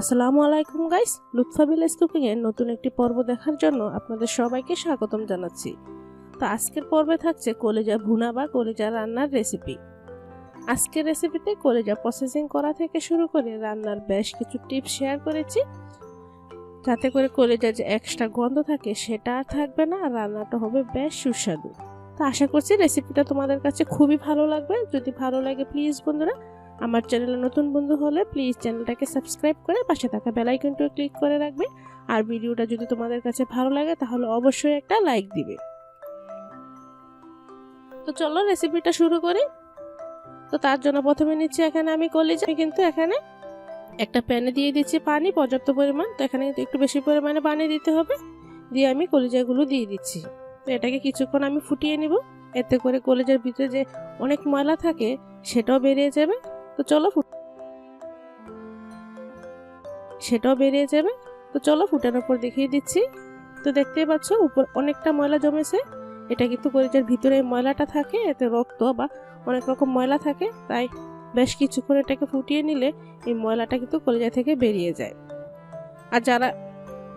আসসালামু আলাইকুম guys Lutfa village cooking এর নতুন একটি পর্ব দেখার জন্য আপনাদের সবাইকে স্বাগতম জানাচ্ছি। তো আজকের পর্বে থাকছে কলেজা ভুনা বা কলেজা রান্নার রেসিপি আজকের রেসিপিতে কলেজা প্রসেসিং করা থেকে শুরু করে রান্নার বেশ কিছু টিপস শেয়ার করেছি। যাতে করে কলেজা যে এক্সট্রা গন্ধ থাকে সেটা আর থাকবে না, আর রান্নাটা হবে বেশ সুস্বাদু। তো আশা করছি রেসিপিটা তোমাদের কাছে খুবই ভালো লাগবে। যদি ভালো লাগে প্লিজ বন্ধুরা আমার চ্যানেলে নতুন বন্ধু হলে প্লিজ চ্যানেলটাকে সাবস্ক্রাইব করে পাশে থাকা বেল আইকনটিও ক্লিক করে রাখবে। আর ভিডিওটা যদি তোমাদের কাছে ভালো লাগে, তাহলে অবশ্যই একটা লাইক দিবে। তো চলো রেসিপিটা শুরু করি। তো তার জন্য প্রথমে নিচ্ছি এখানে আমি কলিজা। কিন্তু এখানে একটা প্যানে দিয়ে দিচ্ছি পানি, পর্যাপ্ত পরিমাণ। তো এখানে কিন্তু একটু বেশি পরিমাণে পানি দিতে হবে। দিয়ে আমি কলিজাগুলো দিয়ে দিচ্ছি। তো এটাকে কিছুক্ষণ আমি ফুটিয়ে নিব। এতে করে কলিজার ভিতরে যে অনেক ময়লা থাকে, সেটাও বেরিয়ে যাবে। তো চলো সেটাও বেরিয়ে যাবে। তো চলো ফুটানোর পর দেখিয়ে দিচ্ছি। তো দেখতেই পাচ্ছ, উপর অনেকটা ময়লা জমেছে। এটা কিন্তু কলিজার ভিতরে ময়লাটা থাকে, এতে রক্ত বা অনেক রকম ময়লা থাকে। তাই বেশ কিছুক্ষণ এটাকে ফুটিয়ে নিলে এই ময়লাটা কিন্তু কলিজা থেকে বেরিয়ে যায়। আর যারা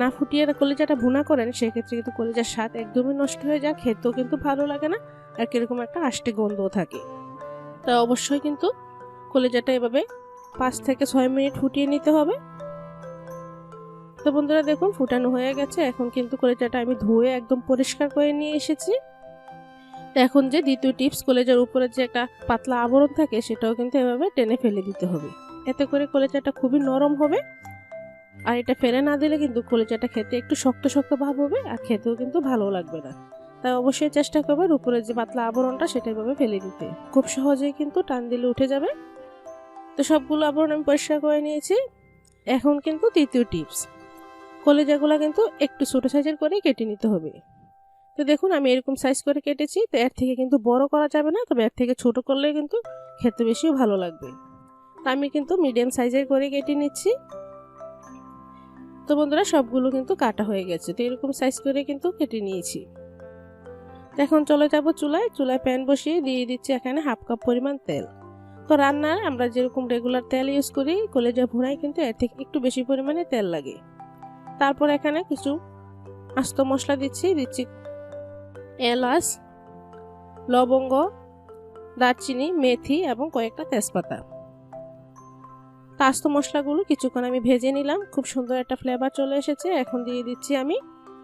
না ফুটিয়ে কলিজাটা ভুনা করেন, সেক্ষেত্রে কিন্তু কলিজার স্বাদ একদমই নষ্ট হয়ে যায়, খেতেও কিন্তু ভালো লাগে না, আর কীরকম একটা আষ্টে গন্ধও থাকে। তাই অবশ্যই কিন্তু কলিজাটা এভাবে পাঁচ থেকে ছয় মিনিট ফুটিয়ে নিতে হবে। তো বন্ধুরা দেখুন, ফুটানো হয়ে গেছে। এখন কিন্তু কলিজাটা আমি ধুয়ে একদম পরিষ্কার করে নিয়ে এসেছি। তো এখন যে দ্বিতীয় টিপস, কলেজার উপরে যে একটা পাতলা আবরণ থাকে, সেটাও কিন্তু এভাবে টেনে ফেলে দিতে হবে। এতে করে কলেজাটা খুবই নরম হবে। আর এটা ফেলে না দিলে কিন্তু কলেজাটা খেতে একটু শক্ত শক্ত ভাব হবে, আর খেতেও কিন্তু ভালো লাগবে না। তাই অবশ্যই চেষ্টা করবেন উপরে যে পাতলা আবরণটা, সেটা এভাবে ফেলে দিতে। খুব সহজেই কিন্তু টান দিলে উঠে যাবে। তো সবগুলো আবরণ আমি পরিষ্কার করে নিয়েছি। এখন কিন্তু তৃতীয় টিপস। কলেজাগুলো কিন্তু একটু ছোটো সাইজের করে কেটে নিতে হবে। তো দেখুন, আমি এরকম সাইজ করে কেটেছি, তো এর থেকে কিন্তু বড় করা যাবে না, তবে এর থেকে ছোট করলে কিন্তু খেতে বেশিও ভালো লাগবে। তো আমি কিন্তু মিডিয়াম সাইজের করে কেটে নিচ্ছি। তো বন্ধুরা, সবগুলো কিন্তু কাটা হয়ে গেছে, তো এরকম সাইজ করে কিন্তু কেটে নিয়েছি। এখন চলে যাব চুলায়। চুলায় প্যান বসিয়ে দিয়ে দিচ্ছি এখানে হাফ কাপ পরিমাণ তেল। তো রান্নায় আমরা যেরকম রেগুলার তেল ইউজ করি, কলেজা ভুনায় কিন্তু এর থেকে একটু বেশি পরিমাণে তেল লাগে। তারপর এখানে কিছু আস্ত মশলা দিচ্ছি দিচ্ছি এলাচ, লবঙ্গ, দারচিনি, মেথি এবং কয়েকটা তেজপাতা। আস্ত মশলাগুলো কিছুক্ষণ আমি ভেজে নিলাম, খুব সুন্দর একটা ফ্লেভার চলে এসেছে। এখন দিয়ে দিচ্ছি আমি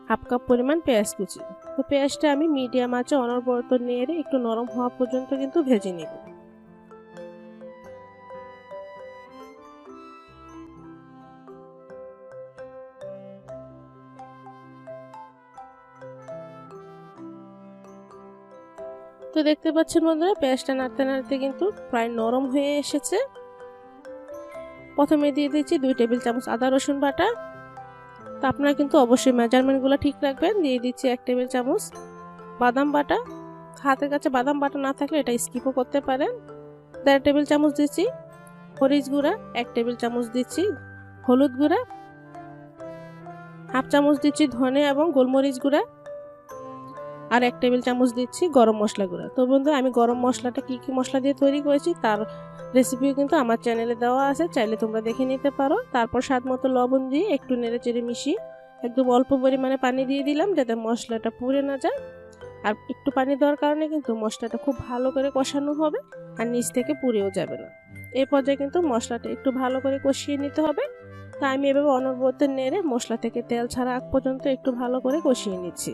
হাফ কাপ পরিমাণ পেঁয়াজ কুচি। তো পেঁয়াজটা আমি মিডিয়াম আঁচে অনবরত নেড়ে একটু নরম হওয়া পর্যন্ত কিন্তু ভেজে নিব। তো দেখতে পাচ্ছেন বন্ধুরা, পেঁয়াজটা নাড়তে নাড়তে কিন্তু প্রায় নরম হয়ে এসেছে। প্রথমে দিয়ে দিচ্ছি দুই টেবিল চামচ আদা, রসুন বাটা। তো আপনারা কিন্তু অবশ্যই মেজারমেন্টগুলো ঠিক রাখবেন। দিয়ে দিচ্ছি এক টেবিল চামচ বাদাম বাটা। হাতের কাছে বাদাম বাটা না থাকলে এটা স্কিপও করতে পারেন। দেড় টেবিল চামচ দিচ্ছি মরিচ গুঁড়া, এক টেবিল চামচ দিচ্ছি হলুদ গুঁড়া। হাফ চামচ দিচ্ছি ধনে এবং গোলমরিচ গুঁড়া। আর এক টেবিল চামচ দিচ্ছি গরম মশলা গুঁড়া। তো বন্ধু আমি গরম মশলাটা কি কি মশলা দিয়ে তৈরি করেছি তার রেসিপিও কিন্তু আমার চ্যানেলে দেওয়া আছে, চাইলে তোমরা দেখে নিতে পারো। তারপর স্বাদ মতো লবণ দিয়ে একটু নেড়ে চেড়ে মিশিয়ে একদম অল্প পরিমাণে পানি দিয়ে দিলাম যাতে মশলাটা পুড়ে না যায়। আর একটু পানি দেওয়ার কারণে কিন্তু মশলাটা খুব ভালো করে কষানো হবে আর নিচ থেকে পুড়েও যাবে না। এই পর্যায়ে কিন্তু মশলাটা একটু ভালো করে কষিয়ে নিতে হবে। তা আমি এভাবে অনবরত নেড়ে মশলা থেকে তেল ছাড়া আগ পর্যন্ত একটু ভালো করে কষিয়ে নিচ্ছি।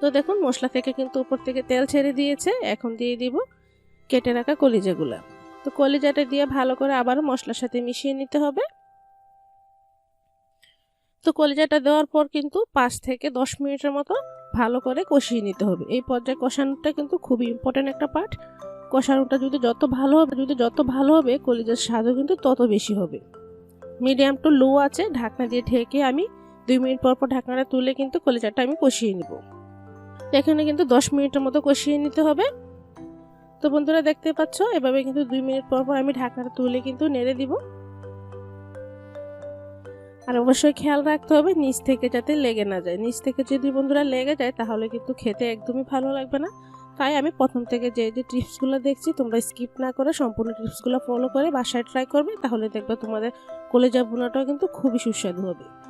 তো দেখুন, মশলা থেকে কিন্তু উপর থেকে তেল ছেড়ে দিয়েছে। এখন দিয়ে দিব কেটে রাখা কলিজাগুলো। তো কলিজাটা দিয়ে ভালো করে আবারও মশলার সাথে মিশিয়ে নিতে হবে। তো কলিজাটা দেওয়ার পর কিন্তু পাঁচ থেকে দশ মিনিটের মতো ভালো করে কষিয়ে নিতে হবে। এই পর্যায়ে কষানোটা কিন্তু খুবই ইম্পর্টেন্ট একটা পার্ট কষানোটা যদি যত ভালো হবে, যদি যত ভালো হবে, কলিজার স্বাদও কিন্তু তত বেশি হবে। মিডিয়াম টু লো আছে, ঢাকনা দিয়ে ঢেকে আমি দুই মিনিট পর পর ঢাকনাটা তুলে কিন্তু কলিজাটা আমি কষিয়ে নিব। এখানে কিন্তু দশ মিনিটের মতো কষিয়ে নিতে হবে। তো বন্ধুরা দেখতে পাচ্ছ, এভাবে কিন্তু দুই মিনিট পর পর আমি ঢাকনাটা তুলে কিন্তু নেড়ে দিব। আর অবশ্যই খেয়াল রাখতে হবে, নিচ থেকে যাতে লেগে না যায়। নিচ থেকে যদি বন্ধুরা লেগে যায়, তাহলে কিন্তু খেতে একদমই ভালো লাগবে না। তাই আমি প্রথম থেকে যে যে টিপসগুলো দেখছি, তোমরা স্কিপ না করে সম্পূর্ণ টিপসগুলো ফলো করে বাসায় ট্রাই করবে, তাহলে দেখবে তোমাদের কলেজা ভুনাটাও কিন্তু খুবই সুস্বাদু হবে।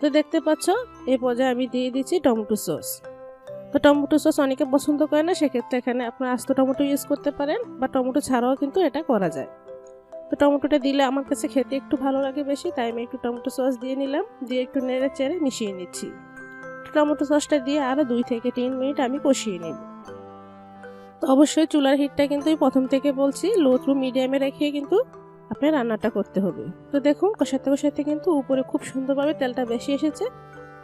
তো দেখতে পাচ্ছ, এই পর্যায়ে আমি দিয়ে দিচ্ছি টমেটো সস। তো টমেটো সস অনেকে পছন্দ করে না, সেক্ষেত্রে এখানে আপনার আস্ত টমেটো ইউজ করতে পারেন, বা টমেটো ছাড়াও কিন্তু এটা করা যায়। তো টমেটোটা দিলে আমার কাছে খেতে একটু ভালো লাগে বেশি, তাই আমি একটু টমেটো সস দিয়ে নিলাম, দিয়ে একটু নেড়ে চেড়ে মিশিয়ে নিচ্ছি। টমেটো সসটা দিয়ে আরও দুই থেকে তিন মিনিট আমি কষিয়ে নিব। তো অবশ্যই চুলার হিটটা কিন্তু প্রথম থেকে বলছি লো টু মিডিয়ামে রেখে কিন্তু আপনি রান্নাটা করতে হবে। তো দেখুন, কষাতে কষাতে কিন্তু উপরে খুব সুন্দরভাবে তেলটা বেশি এসেছে।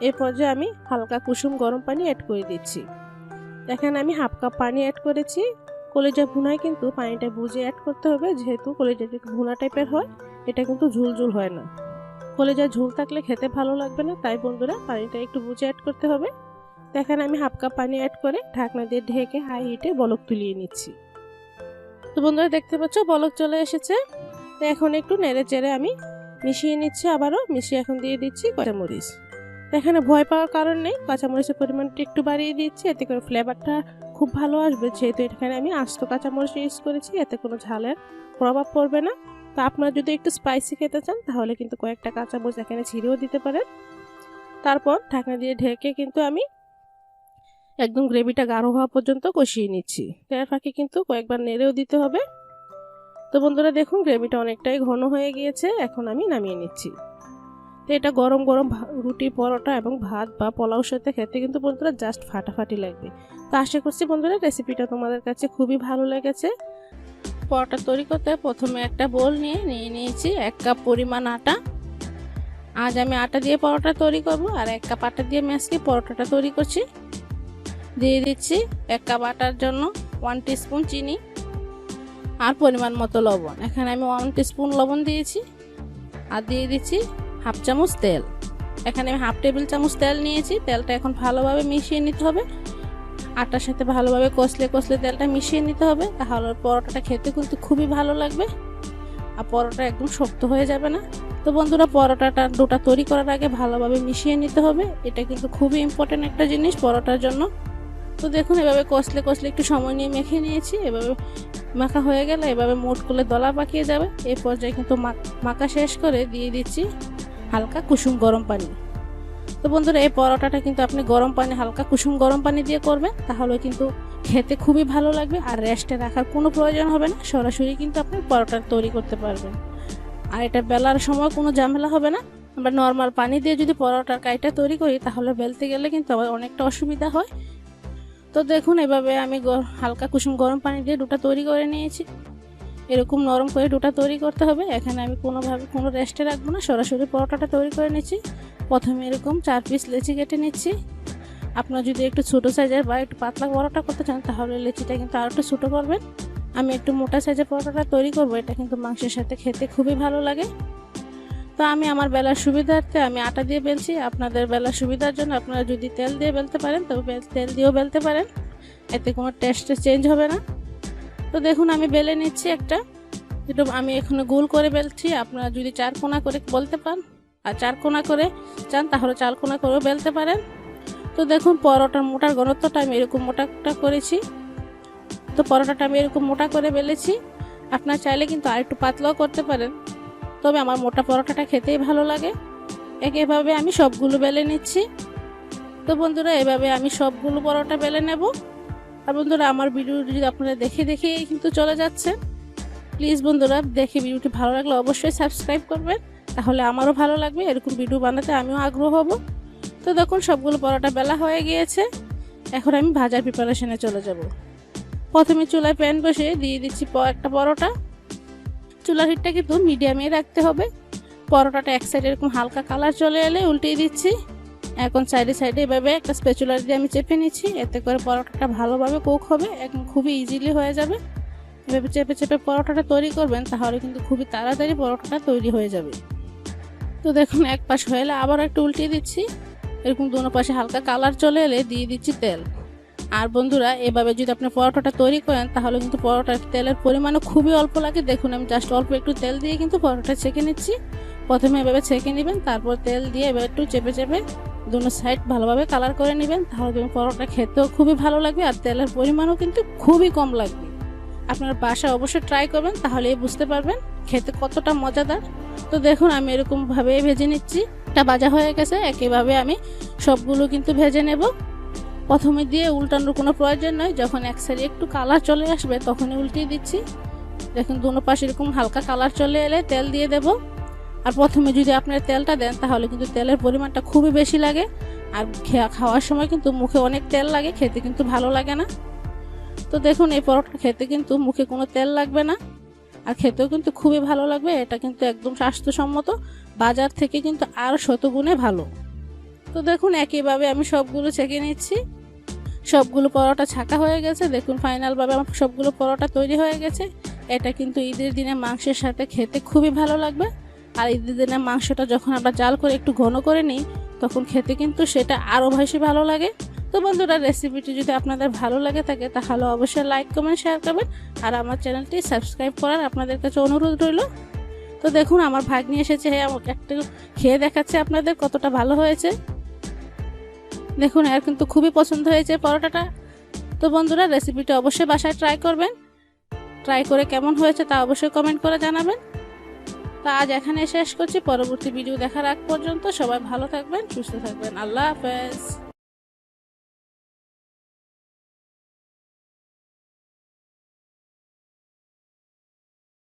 এই পর্যায়ে আমি হালকা কুসুম গরম পানি অ্যাড করে দিচ্ছি। এখানে আমি হাফ কাপ পানি অ্যাড করেছি। কলেজা ভুনায় কিন্তু পানিটা বুঝে অ্যাড করতে হবে, যেহেতু কলেজাটা ভুনা টাইপের হয়, এটা কিন্তু ঝুল ঝুল হয় না। কলেজা ঝুল থাকলে খেতে ভালো লাগবে না, তাই বন্ধুরা পানিটা একটু বুঝে অ্যাড করতে হবে। এখানে আমি হাফ কাপ পানি অ্যাড করে ঢাকনা দিয়ে ঢেকে হাই হিটে বলক তুলিয়ে নিচ্ছি। তো বন্ধুরা দেখতে পাচ্ছ, বলক চলে এসেছে। তো এখন একটু নেড়ে চেড়ে আমি মিশিয়ে নিচ্ছি আবারও, মিশিয়ে এখন দিয়ে দিচ্ছি কাঁচামরিচ। তো এখানে ভয় পাওয়ার কারণ নেই, কাঁচামরিচের পরিমাণটা একটু বাড়িয়ে দিচ্ছি, এতে করে ফ্লেভারটা খুব ভালো আসবে। যেহেতু এখানে আমি আস্ত কাঁচামরিচ ইউজ করেছি, এতে কোনো ঝালের প্রভাব পড়বে না। তো আপনারা যদি একটু স্পাইসি খেতে চান, তাহলে কিন্তু কয়েকটা কাঁচামরিচ এখানে ছিঁড়েও দিতে পারেন। তারপর ঢাকনা দিয়ে ঢেকে কিন্তু আমি একদম গ্রেভিটা গাঢ় হওয়া পর্যন্ত কষিয়ে নিচ্ছি। তার ফাঁকে কিন্তু কয়েকবার নেড়েও দিতে হবে। তো বন্ধুরা দেখুন, গ্রেভিটা অনেকটাই ঘন হয়ে গিয়েছে, এখন আমি নামিয়ে নিচ্ছি। তো এটা গরম গরম রুটি, পরোটা এবং ভাত বা পোলাওর সাথে খেতে কিন্তু বন্ধুরা জাস্ট ফাটাফাটি লাগবে। তো আশা করছি বন্ধুরা রেসিপিটা তোমাদের কাছে খুবই ভালো লেগেছে। পরোটা তৈরি করতে প্রথমে একটা বোল নিয়ে নিয়ে নিয়েছি এক কাপ পরিমাণ আটা। আজ আমি আটা দিয়ে পরোটা তৈরি করব আর এক কাপ আটা দিয়ে আমি পরোটাটা তৈরি করছি। দিয়ে দিচ্ছি এক কাপ আটার জন্য ওয়ান স্পুন চিনি। আর পরিমাণ মতো লবণ। এখানে আমি ওয়ান স্পুন লবণ দিয়েছি আর দিয়ে দিচ্ছি হাফ চামচ তেল। এখানে আমি হাফ টেবিল চামচ তেল নিয়েছি। তেলটা এখন ভালোভাবে মিশিয়ে নিতে হবে। আটার সাথে ভালোভাবে কষলে কষলে তেলটা মিশিয়ে নিতে হবে। তাহলে পরোটাটা খেতে কিন্তু খুবই ভালো লাগবে। আর পরোটা একদম শক্ত হয়ে যাবে না। তো বন্ধুরা, পরোটাটা দুটা তৈরি করার আগে ভালোভাবে মিশিয়ে নিতে হবে। এটা কিন্তু খুবই ইম্পর্টেন্ট একটা জিনিস পরোটার জন্য। তো দেখুন, এভাবে কষলে কষলে একটু সময় নিয়ে মেখে নিয়েছি। এভাবে মাখা হয়ে গেলে এভাবে মোট করলে দলা পাকিয়ে যাবে। এই পর্যায়ে কিন্তু মাখা শেষ করে দিয়ে দিচ্ছি হালকা কুসুম গরম পানি। তো বন্ধুরা, এই পরোটাটা কিন্তু আপনি গরম পানি, হালকা কুসুম গরম পানি দিয়ে করবেন, তাহলে কিন্তু খেতে খুবই ভালো লাগবে আর রেস্টে রাখার কোনো প্রয়োজন হবে না। সরাসরি কিন্তু আপনি পরোটা তৈরি করতে পারবেন। আর এটা বেলার সময় কোনো ঝামেলা হবে না। আমরা নর্মাল পানি দিয়ে যদি পরোটার কাইটা তৈরি করি, তাহলে বেলতে গেলে কিন্তু আবার অনেকটা অসুবিধা হয়। তো দেখুন, এভাবে আমি হালকা কুসুম গরম পানি দিয়ে দুটা তৈরি করে নিয়েছি। এরকম নরম করে ডোটা তৈরি করতে হবে। এখানে আমি কোনোভাবে কোনো রেস্টে রাখব না, সরাসরি পরোটাটা তৈরি করে নিচ্ছি। প্রথমে এরকম চার পিস লেচি কেটে নিচ্ছি। আপনার যদি একটু ছোটো সাইজের বা একটু পাতলা পরোটা করতে চান, তাহলে লেচিটা কিন্তু আরও একটু ছোটো করবেন। আমি একটু মোটা সাইজের পরোটাটা তৈরি করব। এটা কিন্তু মাংসের সাথে খেতে খুবই ভালো লাগে। তো আমি আমার বেলার সুবিধার্থে আমি আটা দিয়ে বেলছি। আপনাদের বেলার সুবিধার জন্য আপনারা যদি তেল দিয়ে বেলতে পারেন, তবে তেল দিয়েও বেলতে পারেন। এতে কোনো টেস্ট চেঞ্জ হবে না। তো দেখুন, আমি বেলে নিচ্ছি একটা। যেটা আমি এখানে গোল করে বেলছি। আপনারা যদি চার কোনা করে বলতে পান, আর চার কোনা করে চান, তাহলে চার কোনা করেও বেলতে পারেন। তো দেখুন, পরোটার মোটার ঘনত্বটা আমি এরকম মোটাটা করেছি। তো পরোটাটা আমি এরকম মোটা করে বেলেছি। আপনার চাইলে কিন্তু আর একটু পাতলাও করতে পারেন। তবে আমার মোটা পরোটাটা খেতেই ভালো লাগে। এভাবে আমি সবগুলো বেলে নিচ্ছি। তো বন্ধুরা, এভাবে আমি সবগুলো পরোটা বেলে নেব। আর বন্ধুরা, আমার ভিডিও যদি আপনারা দেখে দেখে কিন্তু চলে যাচ্ছে প্লিজ বন্ধুরা, দেখে ভিডিওটি ভালো লাগলে অবশ্যই সাবস্ক্রাইব করবেন। তাহলে আমারও ভালো লাগবে, এরকম ভিডিও বানাতে আমিও আগ্রহ হব। তো দেখুন, সবগুলো পরোটা বেলা হয়ে গিয়েছে। এখন আমি ভাজার প্রিপারেশনে চলে যাব। প্রথমে চুলায় প্যান বসে দিয়ে দিচ্ছি একটা পরোটা। চুলার হিটটা কিন্তু মিডিয়ামে রাখতে হবে। পরোটাটা এক সাইডে এরকম হালকা কালার চলে এলে উল্টিয়ে দিচ্ছি। এখন সাইডে সাইডে এভাবে একটা স্পেচুলার দিয়ে আমি চেপে নিচ্ছি। এতে করে পরোটাটা ভালোভাবে কুক হবে। একদম খুবই ইজিলি হয়ে যাবে। এভাবে চেপে চেপে পরোটাটা তৈরি করবেন, তাহলে কিন্তু খুবই তাড়াতাড়ি পরোটাটা তৈরি হয়ে যাবে। তো দেখুন এক পাশ হয়ে এলে আবার একটু উল্টিয়ে দিচ্ছি। এরকম দুনো পাশে হালকা কালার চলে এলে দিয়ে দিচ্ছি তেল। আর বন্ধুরা, এভাবে যদি আপনি পরোটাটা তৈরি করেন, তাহলে কিন্তু পরোটার তেলের পরিমাণও খুবই অল্প লাগে। দেখুন, আমি জাস্ট অল্প একটু তেল দিয়ে কিন্তু পরোটা ছেঁকে নিচ্ছি। প্রথমে এভাবে ছেঁকে নেবেন, তারপর তেল দিয়ে এবার একটু চেপে চেপে দুটো সাইড ভালোভাবে কালার করে নেবেন। তাহলে তুমি পরোটা খেতেও খুবই ভালো লাগবে আর তেলের পরিমাণও কিন্তু খুবই কম লাগবে। আপনার বাসায় অবশ্যই ট্রাই করবেন, তাহলেই বুঝতে পারবেন খেতে কতটা মজাদার। তো দেখুন, আমি এরকমভাবে ভেজে নিচ্ছি। এটা ভাজা হয়ে গেছে একইভাবে আমি সবগুলো কিন্তু ভেজে নেব। প্রথমে দিয়ে উল্টানোর কোনো প্রয়োজন নয় যখন এক সাইডে একটু কালার চলে আসবে তখনই উল্টিয়ে দিচ্ছি। দেখুন দুনো পাশে এরকম হালকা কালার চলে এলে তেল দিয়ে দেব। আর প্রথমে যদি আপনার তেলটা দেন, তাহলে কিন্তু তেলের পরিমাণটা খুবই বেশি লাগে। আর খাওয়ার সময় কিন্তু মুখে অনেক তেল লাগে, খেতে কিন্তু ভালো লাগে না। তো দেখুন এই পরোটা খেতে কিন্তু মুখে কোনো তেল লাগবে না। আর খেতেও কিন্তু খুবই ভালো লাগবে, এটা কিন্তু একদম স্বাস্থ্যসম্মত। বাজার থেকে কিন্তু আরও শতগুণে ভালো। তো দেখুন একইভাবে আমি সবগুলো ছেঁকে নিচ্ছি। সবগুলো পরোটা ছাকা হয়ে গেছে। দেখুন, ফাইনালভাবে আমার সবগুলো পরোটা তৈরি হয়ে গেছে। এটা কিন্তু ঈদের দিনে মাংসের সাথে খেতে খুবই ভালো লাগবে। আর ঈদের দিনে মাংসটা যখন আমরা জাল করে একটু ঘন করে নিই, তখন খেতে কিন্তু সেটা আরও বেশি ভালো লাগে। তো বন্ধুরা, রেসিপিটি যদি আপনাদের ভালো লাগে থাকে, তাহলে অবশ্যই লাইক, কমেন্ট, শেয়ার করবেন। আর আমার চ্যানেলটি সাবস্ক্রাইব করার আপনাদের কাছে অনুরোধ রইল। তো দেখুন, আমার ভাগ্নি এসেছে। হ্যাঁ আমাকে একটু খেয়ে দেখাচ্ছে আপনাদের কতটা ভালো হয়েছে। দেখুন আর কিন্তু খুবই পছন্দ হয়েছে পরোটাটা। তো বন্ধুরা রেসিপিটা অবশ্যই বাসায় ট্রাই করবেন। ট্রাই করে কেমন হয়েছে তা অবশ্যই কমেন্ট করে জানাবেন। তা আজ এখানে শেষ করছি। পরবর্তী ভিডিও দেখার আগ পর্যন্ত সবাই ভালো থাকবেন, সুস্থ থাকবেন। আল্লাহ হাফেজ।